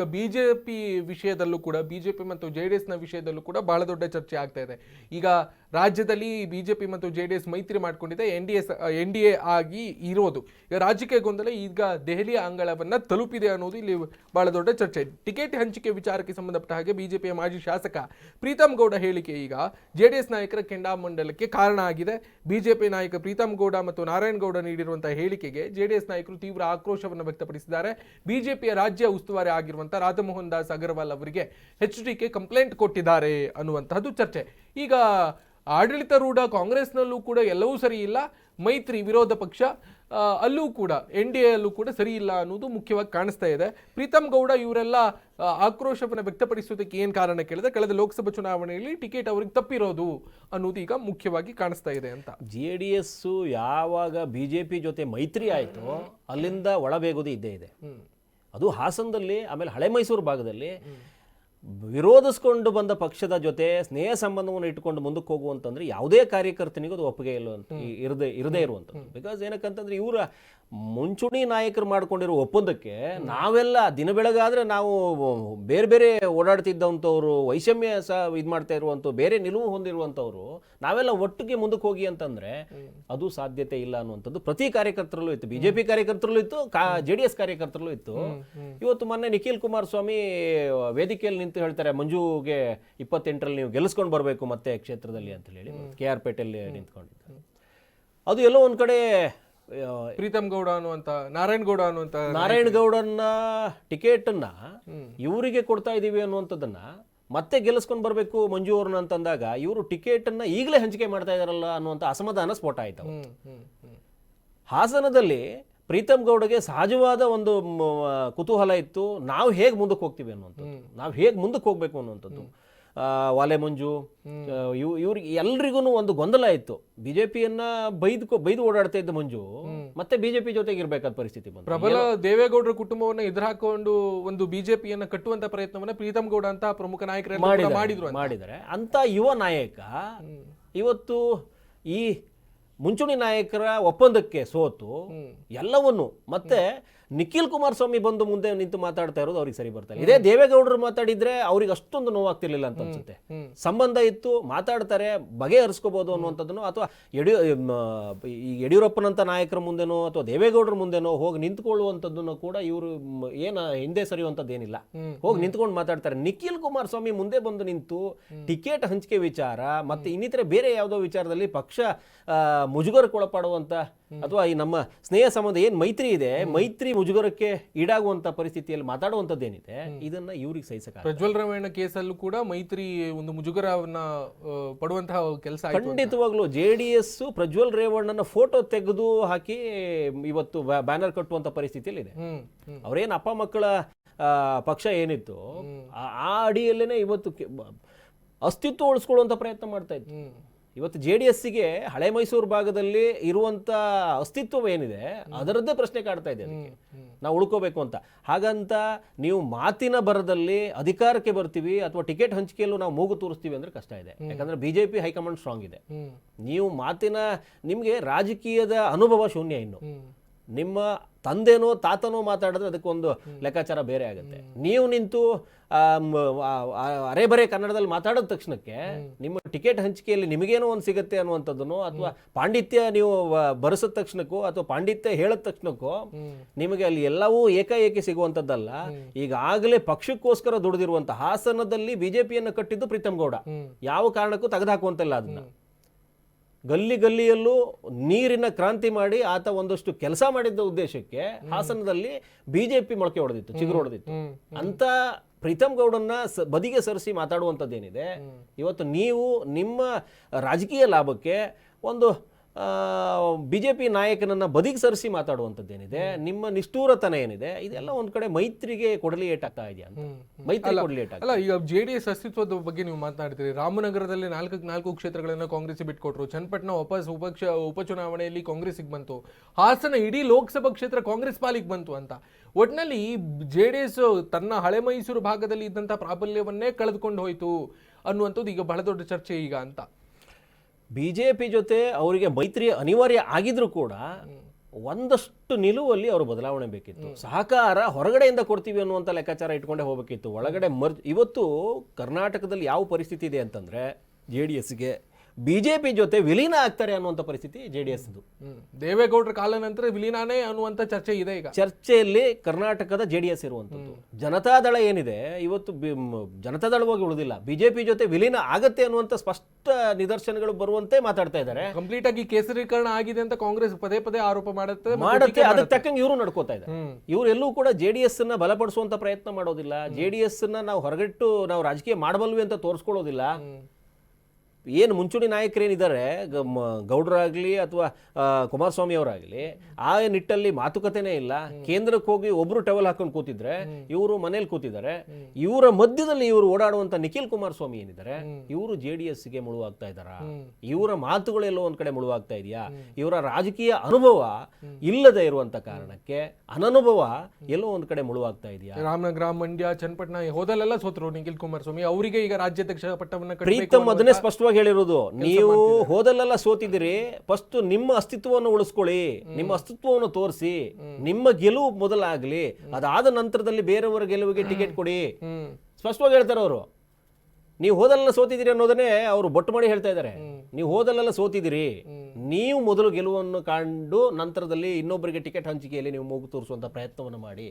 ಈಗ ಬಿಜೆಪಿ ವಿಷಯದಲ್ಲೂ ಕೂಡ ಬಿಜೆಪಿ ಮತ್ತು ಜೆ ಡಿ ಎಸ್ನ ವಿಷಯದಲ್ಲೂ ಕೂಡ ಬಹಳ ದೊಡ್ಡ ಚರ್ಚೆ ಆಗ್ತಾ ಇದೆ. ಈಗ ರಾಜ್ಯದಲ್ಲಿ ಬಿಜೆಪಿ ಮತ್ತು ಜೆ ಡಿ ಎಸ್ ಮೈತ್ರಿ ಮಾಡಿಕೊಂಡಿದೆ N D S N D A ಆಗಿ ಇರೋದು. ಈಗ ರಾಜಕೀಯ ಗೊಂದಲ ಈಗ ದೆಹಲಿಯ ಅಂಗಳವನ್ನು ತಲುಪಿದೆ ಅನ್ನೋದು ಇಲ್ಲಿ ಬಹಳ ದೊಡ್ಡ ಚರ್ಚೆ. ಟಿಕೆಟ್ ಹಂಚಿಕೆ ವಿಚಾರಕ್ಕೆ ಸಂಬಂಧಪಟ್ಟ ಹಾಗೆ ಬಿಜೆಪಿಯ ಮಾಜಿ ಶಾಸಕ ಪ್ರೀತಮ್ ಗೌಡ ಹೇಳಿಕೆ ಈಗ ಜೆ ಡಿ ಎಸ್ ನಾಯಕರ ಕೆಂಡಾಮಂಡಲಕ್ಕೆ ಕಾರಣ ಆಗಿದೆ. ಬಿಜೆಪಿ ನಾಯಕ ಪ್ರೀತಮ್ ಗೌಡ ಮತ್ತು ನಾರಾಯಣ ಗೌಡ ನೀಡಿರುವಂತಹ ಹೇಳಿಕೆಗೆ ಜೆಡಿಎಸ್ ನಾಯಕರು ತೀವ್ರ ಆಕ್ರೋಶವನ್ನು ವ್ಯಕ್ತಪಡಿಸಿದ್ದಾರೆ. ಬಿಜೆಪಿಯ ರಾಜ್ಯ ಉಸ್ತುವಾರಿ ಆಗಿರುವಂತಹ ರಾಧಮೋಹನ್ ದಾಸ್ ಅಗರ್ವಾಲ್ ಅವರಿಗೆ ಎಚ್ ಡಿ ಕೆ ಕಂಪ್ಲೇಂಟ್ ಕೊಟ್ಟಿದ್ದಾರೆ ಅನ್ನುವಂತಹದ್ದು ಚರ್ಚೆ. ಈಗ ಆಡಳಿತಾರೂಢ ಕಾಂಗ್ರೆಸ್ನಲ್ಲೂ ಕೂಡ ಎಲ್ಲವೂ ಸರಿ ಇಲ್ಲ. ಮೈತ್ರಿ ವಿರೋಧ ಪಕ್ಷ ಅಲ್ಲೂ ಕೂಡ ಎನ್ ಡಿ ಅಲ್ಲೂ ಕೂಡ ಸರಿ ಇಲ್ಲ ಅನ್ನೋದು ಮುಖ್ಯವಾಗಿ ಕಾಣಿಸ್ತಾ ಇದೆ. ಪ್ರೀತಮ್ ಗೌಡ ಇವರೆಲ್ಲ ಆಕ್ರೋಶವನ್ನು ವ್ಯಕ್ತಪಡಿಸೋದಕ್ಕೆ ಏನು ಕಾರಣ ಕೇಳಿದ್ರೆ ಕಳೆದ ಲೋಕಸಭಾ ಚುನಾವಣೆಯಲ್ಲಿ ಟಿಕೆಟ್ ಅವ್ರಿಗೆ ತಪ್ಪಿರೋದು ಅನ್ನೋದು ಈಗ ಮುಖ್ಯವಾಗಿ ಕಾಣಿಸ್ತಾ ಇದೆ ಅಂತ. ಜೆ ಡಿ ಎಸ್ಸು ಯಾವಾಗ ಬಿ ಜೆ ಪಿ ಜೊತೆ ಮೈತ್ರಿ ಆಯಿತು ಅಲ್ಲಿಂದ ಒಳಬೇಗೋದು ಇದ್ದೇ ಇದೆ. ಅದು ಹಾಸನದಲ್ಲಿ ಆಮೇಲೆ ಹಳೆ ಮೈಸೂರು ಭಾಗದಲ್ಲಿ ವಿರೋಧಿಸ್ಕೊಂಡು ಬಂದ ಪಕ್ಷದ ಜೊತೆ ಸ್ನೇಹ ಸಂಬಂಧವನ್ನು ಇಟ್ಕೊಂಡು ಮುಂದಕ್ಕೆ ಹೋಗುವಂತಂದ್ರೆ ಯಾವುದೇ ಕಾರ್ಯಕರ್ತನಿಗೂ ಅದು ಒಪ್ಪಿಗೆ ಇಲ್ಲ ಅಂತ ಇರದೆ ಇರದೇ ಇರುವಂಥದ್ದು ಬಿಕಾಸ್ ಏನಕ್ಕಂತಂದ್ರೆ ಇವರ ಮುಂಚೂಣಿ ನಾಯಕರು ಮಾಡ್ಕೊಂಡಿರೋ ಒಪ್ಪಂದಕ್ಕೆ ನಾವೆಲ್ಲ ದಿನ ಬೆಳಗಾದ್ರೆ ನಾವು ಬೇರೆ ಬೇರೆ ಓಡಾಡ್ತಿದ್ದಂಥವ್ರು ವೈಷಮ್ಯ ಸಹ ಇದು ಮಾಡ್ತಾ ಇರುವಂಥ ಬೇರೆ ನಿಲುವು ಹೊಂದಿರುವಂಥವ್ರು ನಾವೆಲ್ಲ ಒಟ್ಟಿಗೆ ಮುಂದಕ್ಕೆ ಹೋಗಿ ಅಂತಂದ್ರೆ ಅದು ಸಾಧ್ಯತೆ ಇಲ್ಲ ಅನ್ನುವಂಥದ್ದು ಪ್ರತಿ ಕಾರ್ಯಕರ್ತರಲ್ಲೂ ಇತ್ತು. ಬಿಜೆಪಿ ಕಾರ್ಯಕರ್ತರಲ್ಲೂ ಇತ್ತು ಜೆ ಡಿ ಎಸ್ ಕಾರ್ಯಕರ್ತರಲ್ಲೂ ಇತ್ತು. ಇವತ್ತು ಮೊನ್ನೆ ನಿಖಿಲ್ ಕುಮಾರಸ್ವಾಮಿ ವೇದಿಕೆಯಲ್ಲಿ ನಿಂತು ಹೇಳ್ತಾರೆ ಮಂಜುಗೆ ಇಪ್ಪತ್ತೆಂಟರಲ್ಲಿ ನೀವು ಗೆಲ್ಲಿಸ್ಕೊಂಡು ಬರಬೇಕು ಮತ್ತೆ ಕ್ಷೇತ್ರದಲ್ಲಿ ಅಂತ ಹೇಳಿ ಕೆ ಆರ್ ಪೇಟೆಯಲ್ಲಿ ನಿಂತ್ಕೊಂಡಿದ್ದಾರೆ. ಅದು ಎಲ್ಲೋ ಒಂದು ಕಡೆ ಪ್ರೀತಮ್ ಗೌಡ ಅನ್ನುವಂತ ನಾರಾಯಣ್ ಗೌಡ ಅನ್ನುವಂತ ನಾರಾಯಣ್ ಗೌಡನ್ನ ಟಿಕೆಟನ್ನ ಇವರಿಗೆ ಕೊಡ್ತಾ ಇದೀವಿ ಅನ್ನುವಂಥದ್ದನ್ನ ಮತ್ತೆ ಗೆಲ್ಲಿಸ್ಕೊಂಡು ಬರಬೇಕು ಮಂಜು ಅವ್ರನ್ನ ಅಂತಂದಾಗ ಇವರು ಟಿಕೆಟನ್ನ ಈಗಲೇ ಹಂಚಿಕೆ ಮಾಡ್ತಾ ಇದಾರಲ್ಲ ಅನ್ನುವಂಥ ಅಸಮಾಧಾನ ಸ್ಫೋಟ ಆಯ್ತು ಹಾಸನದಲ್ಲಿ ಪ್ರೀತಮ್ ಗೌಡಗೆ ಸಹಜವಾದ ಒಂದು ಕುತೂಹಲ ಇತ್ತು. ನಾವು ಹೇಗೆ ಮುಂದಕ್ಕೆ ಹೋಗ್ತೀವಿ ಅನ್ನುವಂಥದ್ದು. ನಾವು ಹೇಗೆ ಮುಂದಕ್ಕೆ ಹೋಗ್ಬೇಕು ಅನ್ನುವಂಥದ್ದು. ವಾಲೆ ಮಂಜು ಇವ್ ಇವ್ರಿಗೆ ಎಲ್ರಿಗೂ ಒಂದು ಗೊಂದಲ ಇತ್ತು. ಬಿಜೆಪಿಯನ್ನ ಬೈದು ಬೈದು ಓಡಾಡ್ತಾ ಇದ್ದ ಮಂಜು ಮತ್ತೆ ಬಿಜೆಪಿ ಜೊತೆಗೆ ಇರ್ಬೇಕಾದ ಪರಿಸ್ಥಿತಿ ಬಂತು. ಪ್ರಬಲ ದೇವೇಗೌಡರ ಕುಟುಂಬವನ್ನ ಎದುರಾಕೊಂಡು ಒಂದು ಬಿಜೆಪಿಯನ್ನ ಕಟ್ಟುವಂತ ಪ್ರಯತ್ನವನ್ನ ಪ್ರೀತಮ್ ಗೌಡ ಅಂತ ಪ್ರಮುಖ ನಾಯಕರು ಮಾಡಿದ್ರು ಮಾಡಿದರೆ ಅಂತ. ಯುವ ನಾಯಕ ಇವತ್ತು ಈ ಮುಂಚೂಣಿ ನಾಯಕರ ಒಪ್ಪಂದಕ್ಕೆ ಸೋತು ಎಲ್ಲವನ್ನು ಮತ್ತೆ ನಿಖಿಲ್ ಕುಮಾರಸ್ವಾಮಿ ಬಂದು ಮುಂದೆ ನಿಂತು ಮಾತಾಡ್ತಾ ಇರೋದು ಅವ್ರಿಗೆ ಸರಿ ಬರ್ತಾರೆ ಇದೇ ದೇವೇಗೌಡರು ಮಾತಾಡಿದ್ರೆ ಅವ್ರಿಗೆ ಅಷ್ಟೊಂದು ನೋವಾಗ್ತಿರ್ಲಿಲ್ಲ ಅಂತ ಅನ್ಸುತ್ತೆ. ಸಂಬಂಧ ಇತ್ತು ಮಾತಾಡ್ತಾರೆ ಬಗೆಹರಿಸ್ಕೋಬಹುದು ಅನ್ನುವಂಥದ್ದನ್ನು ಅಥವಾ ಯಡಿಯೂ ಈ ಯಡಿಯೂರಪ್ಪನಂತ ನಾಯಕರ ಮುಂದೆನೋ ಅಥವಾ ದೇವೇಗೌಡರ ಮುಂದೆನೋ ಹೋಗಿ ನಿಂತ್ಕೊಳ್ಳುವಂಥದ್ದನ್ನು ಕೂಡ ಇವರು ಏನ ಹಿಂದೆ ಸರಿಯುವಂಥದ್ದು ಏನಿಲ್ಲ. ಹೋಗಿ ನಿಂತ್ಕೊಂಡು ಮಾತಾಡ್ತಾರೆ. ನಿಖಿಲ್ ಕುಮಾರಸ್ವಾಮಿ ಮುಂದೆ ಬಂದು ನಿಂತು ಟಿಕೆಟ್ ಹಂಚಿಕೆ ವಿಚಾರ ಮತ್ತೆ ಇನ್ನಿತರ ಬೇರೆ ಯಾವುದೋ ವಿಚಾರದಲ್ಲಿ ಪಕ್ಷ ಮುಜುಗರಕ್ಕೊಳಪಡುವಂಥ ಅಥವಾ ಈ ನಮ್ಮ ಸ್ನೇಹ ಸಂಬಂಧ ಏನ್ ಮೈತ್ರಿ ಇದೆ ಮೈತ್ರಿ ಮುಜುಗರಕ್ಕೆ ಈಡಾಗುವಂತ ಪರಿಸ್ಥಿತಿಯಲ್ಲಿ ಮಾತಾಡುವಂತದ್ದೇನಿದೆ ಇದನ್ನ ಇವ್ರಿಗೆ ಸಹಿಸಕ ಪ್ರಜ್ವಲ್ ರೇವಣ್ಣ ಕೇಸಲ್ಲೂ ಕೂಡ ಮೈತ್ರಿ ಒಂದು ಮುಜುಗರವನ್ನ ಪಡುವಂತಹ ಕೆಲಸ ಖಂಡಿತವಾಗ್ಲೂ ಜೆ ಡಿ ಎಸ್ ಪ್ರಜ್ವಲ್ ರೇವಣ್ಣನ ಫೋಟೋ ತೆಗೆದು ಹಾಕಿ ಇವತ್ತು ಬ್ಯಾನರ್ ಕಟ್ಟುವಂತ ಪರಿಸ್ಥಿತಿಯಲ್ಲಿ ಇದೆ ಅವರೇನು ಅಪ್ಪ ಮಕ್ಕಳ ಪಕ್ಷ ಏನಿತ್ತು ಆ- ಅಡಿಯಲ್ಲೇನೆ ಇವತ್ತು ಅಸ್ತಿತ್ವ ಉಳಿಸ್ಕೊಳ್ಳುವಂತ ಪ್ರಯತ್ನ ಮಾಡ್ತಾ ಇತ್ತು ಇವತ್ತು ಜೆ ಡಿ ಎಸ್ಸಿಗೆ ಹಳೆ ಮೈಸೂರು ಭಾಗದಲ್ಲಿ ಇರುವಂತ ಅಸ್ತಿತ್ವ ಏನಿದೆ ಅದರದ್ದೇ ಪ್ರಶ್ನೆ ಕಾಡ್ತಾ ಇದೆ ಅದಕ್ಕೆ. ನಾವು ಉಳ್ಕೋಬೇಕು ಅಂತ. ಹಾಗಂತ ನೀವು ಮಾತಿನ ಬರದಲ್ಲಿ ಅಧಿಕಾರಕ್ಕೆ ಬರ್ತೀವಿ ಅಥವಾ ಟಿಕೆಟ್ ಹಂಚಿಕೆಯಲ್ಲೂ ನಾವು ಮೂಗು ತೋರಿಸ್ತೀವಿ ಅಂದ್ರೆ ಕಷ್ಟ ಇದೆ. ಯಾಕಂದ್ರೆ ಬಿಜೆಪಿ ಹೈಕಮಾಂಡ್ ಸ್ಟ್ರಾಂಗ್ ಇದೆ. ನೀವು ಮಾತಿನ ನಿಮಗೆ ರಾಜಕೀಯದ ಅನುಭವ ಶೂನ್ಯ ಇನ್ನು. ನಿಮ್ಮ ತಂದೆನೋ ತಾತನೋ ಮಾತಾಡಿದ್ರೆ ಅದಕ್ಕೊಂದು ಲೆಕ್ಕಾಚಾರ ಬೇರೆ ಆಗುತ್ತೆ. ನೀವು ನಿಂತು ಅರೆ ಬರೆ ಕನ್ನಡದಲ್ಲಿ ಮಾತಾಡಿದ ತಕ್ಷಣಕ್ಕೆ ನಿಮ್ಮ ಟಿಕೆಟ್ ಹಂಚಿಕೆಯಲ್ಲಿ ನಿಮಗೇನೋ ಒಂದು ಸಿಗುತ್ತೆ ಅನ್ನುವಂಥದ್ದನ್ನು ಅಥವಾ ಪಾಂಡಿತ್ಯ ನೀವು ಬರೆಸಿದ ತಕ್ಷಣಕ್ಕೂ ಅಥವಾ ಪಾಂಡಿತ್ಯ ಹೇಳಿದ ತಕ್ಷಣಕ್ಕೂ ನಿಮಗೆ ಅಲ್ಲಿ ಎಲ್ಲವೂ ಏಕಾಏಕಿ ಸಿಗುವಂಥದ್ದಲ್ಲ. ಈಗಾಗಲೇ ಪಕ್ಷಕ್ಕೋಸ್ಕರ ದುಡಿದಿರುವಂಥ ಹಾಸನದಲ್ಲಿ ಬಿಜೆಪಿಯನ್ನು ಕಟ್ಟಿದ್ದು ಪ್ರೀತಮ್ ಗೌಡ. ಯಾವ ಕಾರಣಕ್ಕೂ ತೆಗೆದುಹಾಕುವಂತಲ್ಲ ಅದನ್ನ. ಗಲ್ಲಿ ಗಲ್ಲಿಯಲ್ಲೂ ನೀರಿನ ಕ್ರಾಂತಿ ಮಾಡಿ ಆತ ಒಂದಷ್ಟು ಕೆಲಸ ಮಾಡಿದ್ದ ಉದ್ದೇಶಕ್ಕೆ ಹಾಸನದಲ್ಲಿ ಬಿಜೆಪಿ ಮೊಳಕೆ ಹೊಡೆದಿತ್ತು ಚಿಗುರು ಹೊಡೆದಿತ್ತು. ಅಂತ ಪ್ರೀತಮ್ ಗೌಡನ್ನ ಬದಿಗೆ ಸರಿಸಿ ಮಾತಾಡುವಂಥದ್ದೇನಿದೆ ಇವತ್ತು ನೀವು ನಿಮ್ಮ ರಾಜಕೀಯ ಲಾಭಕ್ಕೆ ಒಂದು ಬಿಜೆಪಿ ನಾಯಕನನ್ನು ಬದಿಗೆ ಸರಿಸಿ ಮಾತಾಡುವಂಥದ್ದೇನಿದೆ ನಿಮ್ಮ ನಿಷ್ಠೂರತನ ಏನಿದೆ ಇದೆಲ್ಲ ಒಂದು ಕಡೆ ಮೈತ್ರಿಗೆ ಕೊಡಲಿ ಏಟಾಗ್ತಾ ಇದೆಯಾ ಅಂತ? ಮೈತ್ರಿ ಕೊಡಲಿ ಅಲ್ಲ ಈಗ ಜೆ ಡಿ ಎಸ್ ಅಸ್ತಿತ್ವದ ಬಗ್ಗೆ ನೀವು ಮಾತನಾಡ್ತೀರಿ. ರಾಮನಗರದಲ್ಲಿ ನಾಲ್ಕು ನಾಲ್ಕು ಕ್ಷೇತ್ರಗಳನ್ನು ಕಾಂಗ್ರೆಸ್ ಬಿಟ್ಕೊಟ್ರು. ಚನ್ನಪಟ್ಟಣ ವಾಪಸ್ ಉಪಕ್ಷ ಉಪಚುನಾವಣೆಯಲ್ಲಿ ಕಾಂಗ್ರೆಸ್ಗೆ ಬಂತು. ಹಾಸನ ಇಡೀ ಲೋಕಸಭಾ ಕ್ಷೇತ್ರ ಕಾಂಗ್ರೆಸ್ ಪಾಲಿಗೆ ಬಂತು ಅಂತ. ಒಟ್ನಲ್ಲಿ ಜೆ ಡಿ ಎಸ್ ತನ್ನ ಹಳೆ ಮೈಸೂರು ಭಾಗದಲ್ಲಿ ಇದ್ದಂಥ ಪ್ರಾಬಲ್ಯವನ್ನೇ ಕಳೆದುಕೊಂಡು ಹೋಯಿತು ಅನ್ನುವಂಥದ್ದು ಈಗ ಬಹಳ ದೊಡ್ಡ ಚರ್ಚೆ ಈಗ ಅಂತ. ಬಿಜೆಪಿ ಜೊತೆ ಅವರಿಗೆ ಮೈತ್ರಿ ಅನಿವಾರ್ಯ ಆಗಿದ್ರೂ ಕೂಡ ಒಂದಷ್ಟು ನಿಲುವಲ್ಲಿ ಅವರು ಬದಲಾವಣೆ ಬೇಕಿತ್ತು. ಸಹಕಾರ ಹೊರಗಡೆಯಿಂದ ಕೊಡ್ತೀವಿ ಅನ್ನುವಂಥ ಲೆಕ್ಕಾಚಾರ ಇಟ್ಕೊಂಡೇ ಹೋಗಬೇಕಿತ್ತು. ಒಳಗಡೆ ಮರ್ ಇವತ್ತು ಕರ್ನಾಟಕದಲ್ಲಿ ಯಾವ ಪರಿಸ್ಥಿತಿ ಇದೆ ಅಂತಂದರೆ ಜೆ ಡಿ ಎಸ್ಗೆ ಬಿ ಜೆ ಪಿ ಜೊತೆ ವಿಲೀನ ಆಗ್ತಾರೆ ಅನ್ನುವಂಥ ಪರಿಸ್ಥಿತಿ ಜೆ ಡಿ ಎಸ್ದು ದೇವೇಗೌಡರ ಕಾಲ ನಂತರ ವಿಲೀನಾನೇ ಅನ್ನುವಂಥ ಚರ್ಚೆ ಇದೆ ಈಗ. ಚರ್ಚೆಯಲ್ಲಿ ಕರ್ನಾಟಕದ ಜೆ ಡಿ ಎಸ್ ಇರುವಂಥದ್ದು ಜನತಾದಳ ಏನಿದೆ ಇವತ್ತು ಜನತಾ ದಳವಾಗಿ ಜನತಾದಳವಾಗಿ ಉಳಿದಿಲ್ಲ. ಬಿಜೆಪಿ ಜೊತೆ ವಿಲೀನ ಆಗತ್ತೆ ಅನ್ನುವಂಥ ಸ್ಪಷ್ಟ ನಿದರ್ಶನಗಳು ಬರುವಂತೆ ಮಾತಾಡ್ತಾ ಇದ್ದಾರೆ. ಕಂಪ್ಲೀಟ್ ಆಗಿ ಕೇಸರೀಕರಣ ಆಗಿದೆ ಅಂತ ಕಾಂಗ್ರೆಸ್ ಪದೇ ಪದೇ ಆರೋಪ ಮಾಡುತ್ತೆ ಮಾಡುತ್ತೆ. ಅದಕ್ಕೆ ತಕ್ಕಂಗೆ ಇವರು ನಡ್ಕೋತಾ ಇದ್ದಾರೆ. ಇವರೆಲ್ಲೂ ಕೂಡ ಜೆ ಡಿ ಎಸ್ನ ಬಲಪಡಿಸುವಂತ ಪ್ರಯತ್ನ ಮಾಡೋದಿಲ್ಲ. ಜೆ ಡಿ ಎಸ್ನ ನಾವು ಹೊರಗಿಟ್ಟು ನಾವು ರಾಜಕೀಯ ಮಾಡಬಲ್ವಿ ಅಂತ ತೋರಿಸ್ಕೊಳ್ಳೋದಿಲ್ಲ. ಏನು ಮುಂಚೂಣಿ ನಾಯಕರೇನಿದ್ದಾರೆ ಗೌಡರಾಗಲಿ ಅಥವಾ ಕುಮಾರಸ್ವಾಮಿ ಅವರಾಗ್ಲಿ ಆ ನಿಟ್ಟಲ್ಲಿ ಮಾತುಕತೆನೇ ಇಲ್ಲ. ಕೇಂದ್ರಕ್ಕೆ ಹೋಗಿ ಒಬ್ರು ಟವಲ್ ಹಾಕೊಂಡು ಕೂತಿದ್ರೆ ಇವರು ಮನೇಲಿ ಕೂತಿದ್ದಾರೆ. ಇವರ ಮಧ್ಯದಲ್ಲಿ ಇವರು ಓಡಾಡುವಂತ ನಿಖಿಲ್ ಕುಮಾರಸ್ವಾಮಿ ಏನಿದ್ದಾರೆ ಇವರು ಜೆ ಡಿ ಎಸ್ಗೆ ಮುಳುವಾಗ್ತಾ ಇದ್ದಾರಾ? ಇವರ ಮಾತುಗಳೆಲ್ಲೋ ಒಂದ್ ಕಡೆ ಮುಳುವಾಗ್ತಾ ಇದೆಯಾ? ಇವರ ರಾಜಕೀಯ ಅನುಭವ ಇಲ್ಲದೆ ಇರುವಂತ ಕಾರಣಕ್ಕೆ ಅನನುಭವ ಎಲ್ಲೋ ಒಂದ್ ಕಡೆ ಮುಳುವಾಗ್ತಾ ಇದೆಯಾ? ರಾಮನಗರ ಮಂಡ್ಯ ಚನ್ನಪಟ್ಟಣ ಹೋದಲ್ಲೆಲ್ಲ ಸೋತರು ನಿಖಿಲ್ ಕುಮಾರಸ್ವಾಮಿ. ಅವರಿಗೆ ಈಗ ರಾಜ್ಯಾಧ್ಯಕ್ಷ ಪಟ್ಟವನ್ನ ಪ್ರೀತಮ್ ಅದನ್ನೇ ಸ್ಪಷ್ಟವಾಗಿ ಹೇಳಿರೋದು ನೀವು ಹೋದಲ್ಲೆಲ್ಲ ಸೋತಿದ್ದೀರಿ ಫಸ್ಟ್ ನಿಮ್ಮ ಅಸ್ತಿತ್ವವನ್ನು ಉಳಿಸ್ಕೊಳ್ಳಿ ನಿಮ್ಮ ಅಸ್ತಿತ್ವವನ್ನು ತೋರಿಸಿ ನಿಮ್ಮ ಗೆಲುವು ಮೊದಲಾಗ್ಲಿ ಅದಾದ ನಂತರದಲ್ಲಿ ಬೇರೆಯವರ ಗೆಲುವಿಗೆ ಟಿಕೆಟ್ ಕೊಡಿ. ಸ್ಪಷ್ಟವಾಗಿ ಹೇಳ್ತಾರೆ ಅವರು. ನೀವು ಹೋದಲ್ಲೆಲ್ಲ ಸೋತಿದ್ದೀರಿ ಅನ್ನೋದನ್ನೇ ಅವರು ಬೊಟ್ಟು ಮಾಡಿ ಹೇಳ್ತಾ ಇದ್ದಾರೆ. ನೀವು ಹೋದಲ್ಲೆಲ್ಲ ಸೋತಿದ್ದೀರಿ. ನೀವು ಮೊದಲು ಗೆಲುವನ್ನು ಕಂಡು ನಂತರದಲ್ಲಿ ಇನ್ನೊಬ್ಬರಿಗೆ ಟಿಕೆಟ್ ಹಂಚಿಕೆಯಲ್ಲಿ ನೀವು ಮೂಗು ತೋರಿಸುವಂತ ಪ್ರಯತ್ನವನ್ನು ಮಾಡಿ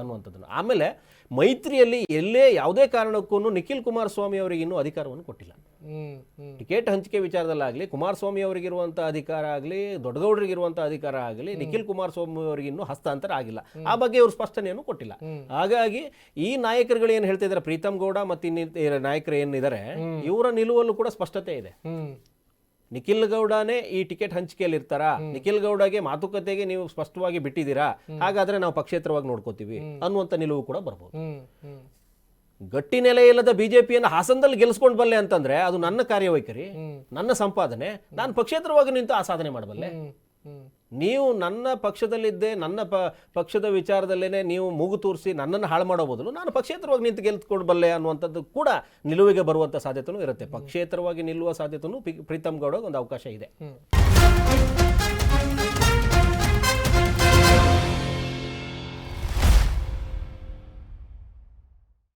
ಅನ್ನುವಂಥದ್ದನ್ನು. ಆಮೇಲೆ ಮೈತ್ರಿಯಲ್ಲಿ ಎಲ್ಲೇ ಯಾವುದೇ ಕಾರಣಕ್ಕೂ ನಿಖಿಲ್ ಕುಮಾರಸ್ವಾಮಿ ಅವರಿಗೆ ಇನ್ನೂ ಅಧಿಕಾರವನ್ನು ಕೊಟ್ಟಿಲ್ಲ. ಟಿಕೆಟ್ ಹಂಚಿಕೆ ವಿಚಾರದಲ್ಲಾಗಲಿ ಕುಮಾರಸ್ವಾಮಿ ಅವರಿಗಿರುವಂಥ ಅಧಿಕಾರ ಆಗಲಿ ದೊಡ್ಡಗೌಡರಿಗಿರುವಂಥ ಅಧಿಕಾರ ಆಗಲಿ ನಿಖಿಲ್ ಕುಮಾರಸ್ವಾಮಿ ಅವರಿಗೆ ಇನ್ನೂ ಹಸ್ತಾಂತರ ಆಗಿಲ್ಲ. ಆ ಬಗ್ಗೆ ಅವರು ಸ್ಪಷ್ಟನೆಯನ್ನು ಕೊಟ್ಟಿಲ್ಲ. ಹಾಗಾಗಿ ಈ ನಾಯಕರುಗಳು ಏನು ಹೇಳ್ತಾ ಇದ್ದಾರೆ ಪ್ರೀತಮ್ ಗೌಡ ಮತ್ತು ನಾಯಕರು ಏನಿದ್ದಾರೆ ಇವರ ನಿಲುವಲ್ಲೂ ಕೂಡ ಸ್ಪಷ್ಟತೆ ಇದೆ. ನಿಖಿಲ್ ಗೌಡನೇ ಈ ಟಿಕೆಟ್ ಹಂಚಿಕೆಯಲ್ಲಿ ಇರ್ತಾರಾ ನಿಖಿಲ್ ಗೌಡಗೆ ಮಾತುಕತೆಗೆ ನೀವು ಸ್ಪಷ್ಟವಾಗಿ ಬಿಟ್ಟಿದ್ದೀರಾ? ಹಾಗಾದ್ರೆ ನಾವು ಪಕ್ಷೇತರವಾಗಿ ನೋಡ್ಕೋತೀವಿ ಅನ್ನುವಂಥ ನಿಲುವು ಕೂಡ ಬರ್ಬೋದು. ಗಟ್ಟಿ ನೆಲೆ ಇಲ್ಲದ ಬಿಜೆಪಿಯನ್ನು ಹಾಸನದಲ್ಲಿ ಗೆಲ್ಸ್ಕೊಂಡು ಬಲ್ಲೆ ಅಂತಂದ್ರೆ ಅದು ನನ್ನ ಕಾರ್ಯವೈಖರಿ, ನನ್ನ ಸಂಪಾದನೆ. ನಾನು ಪಕ್ಷೇತರವಾಗಿ ನಿಂತು ಆ ಸಾಧನೆ ಮಾಡಬಲ್ಲೆ. ನೀವು ನನ್ನ ಪಕ್ಷದಲ್ಲಿದ್ದೆ, ನನ್ನ ಪ, ಪಕ್ಷದ ವಿಚಾರದಲ್ಲೇನೆ ನೀವು ಮೂಗು ತೋರಿಸಿ ನನ್ನನ್ನು ಹಾಳು ಮಾಡೋ ಬದಲು ನಾನು ಪಕ್ಷೇತರವಾಗಿ ನಿಂತು ಗೆಲ್ತ್ಕೊಂಡು ಬಲ್ಲೆ ಅನ್ನುವಂಥದ್ದು ಕೂಡ ನಿಲುವಿಗೆ ಬರುವಂಥ ಸಾಧ್ಯತೆನೂ ಇರುತ್ತೆ. ಪಕ್ಷೇತರವಾಗಿ ನಿಲ್ಲುವ ಸಾಧ್ಯತೆಯೂ ಪ್ರೀತಮ್ ಗೌಡ ಒಂದು ಅವಕಾಶ ಇದೆ.